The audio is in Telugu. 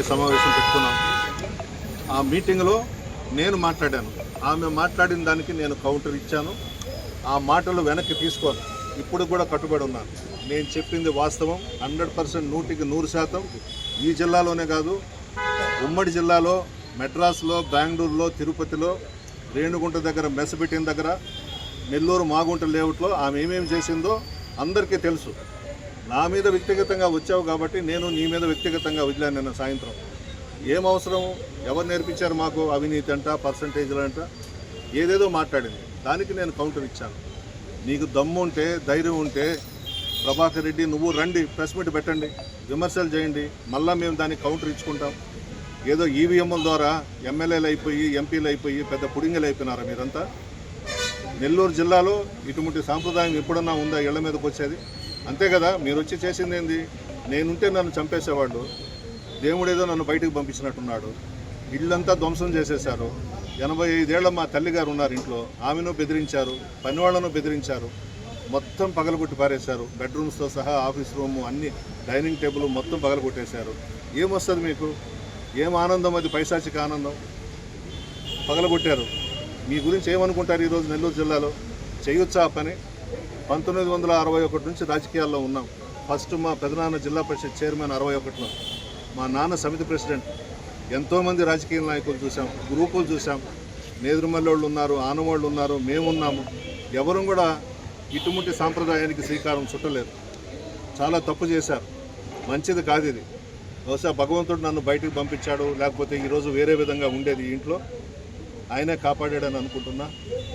సమావేశం పెట్టుకున్నాం. ఆ మీటింగ్లో నేను మాట్లాడాను. ఆమె మాట్లాడిన దానికి నేను కౌంటర్ ఇచ్చాను. ఆ మాటలు వెనక్కి తీసుకోను. ఇప్పుడు కూడా కట్టుబడి ఉన్నాను. నేను చెప్పింది వాస్తవం. హండ్రెడ్ పర్సెంట్ నూటికి నూరు శాతం ఈ జిల్లాలోనే కాదు ఉమ్మడి జిల్లాలో మెడ్రాస్లో బెంగళూరులో తిరుపతిలో రేణుగుంట దగ్గర మెసబెట్టిన దగ్గర నెల్లూరు మాగుంట లేఅవుట్లో ఆమె ఏమేమి చేసిందో అందరికీ తెలుసు. నా మీద వ్యక్తిగతంగా వచ్చావు కాబట్టి నేను నీ మీద వ్యక్తిగతంగా వదిలాను నిన్న సాయంత్రం. ఏం అవసరం? ఎవరు నేర్పించారు మాకు అవినీతి అంట పర్సంటేజ్లు అంట? ఏదేదో మాట్లాడింది. దానికి నేను కౌంటర్ ఇచ్చాను. నీకు దమ్ము ఉంటే ధైర్యం ఉంటే ప్రభాకర్ రెడ్డి నువ్వు రండి ప్రెస్ మీట్ పెట్టండి విమర్శలు చేయండి మళ్ళా మేము దానికి కౌంటర్ ఇచ్చుకుంటాం. ఏదో ఈవీఎంల ద్వారా ఎమ్మెల్యేలు అయిపోయి ఎంపీలు అయిపోయి పెద్ద పుడింగలు అయిపోయినారా మీరంతా? నెల్లూరు జిల్లాలో ఇటువంటి సాంప్రదాయం ఎప్పుడన్నా ఉందా? ఇళ్ళ మీదకి వచ్చేది? అంతే కదా మీరు వచ్చి చేసింది ఏంది? నేనుంటే నన్ను చంపేసేవాళ్ళు దేవుడేదో నన్ను బయటకు పంపించినట్టున్నాడు. ఇల్లంతా ధ్వంసం చేసేశారు. ఎనభై ఐదేళ్ళ మా తల్లిగారు ఉన్నారు ఇంట్లో. ఆమెను బెదిరించారు పనివాళ్ళను బెదిరించారు. మొత్తం పగలగొట్టి పారేశారు. బెడ్రూమ్స్తో సహా ఆఫీస్ రూమ్ అన్ని డైనింగ్ టేబుల్ మొత్తం పగలగొట్టేశారు. ఏమొస్తుంది మీకు? ఏం ఆనందం అది? పైశాచిక ఆనందం. పగలగొట్టారు. మీ గురించి ఏమనుకుంటారు ఈరోజు నెల్లూరు జిల్లాలో? చేయొచ్చా ఆ పని? పంతొమ్మిది వందల అరవై ఒకటి నుంచి రాజకీయాల్లో ఉన్నాం. ఫస్ట్ మా పెదనాన్న జిల్లా పరిషత్ చైర్మన్ అరవై ఒకటిలో మా నాన్న సమితి ప్రెసిడెంట్. ఎంతోమంది రాజకీయ నాయకులు చూసాం గ్రూపులు చూసాం నేదురుమల్లోళ్ళు ఉన్నారు ఆనవాళ్ళు ఉన్నారు మేమున్నాము ఎవరూ కూడా ఇటువంటి సాంప్రదాయానికి శ్రీకారం చుట్టలేదు. చాలా తప్పు చేశారు. మంచిది కాదు ఇది. బహుశా భగవంతుడు నన్ను బయటికి పంపించాడు లేకపోతే ఈరోజు వేరే విధంగా ఉండేది ఇంట్లో. ఆయనే కాపాడాడని అనుకుంటున్నా.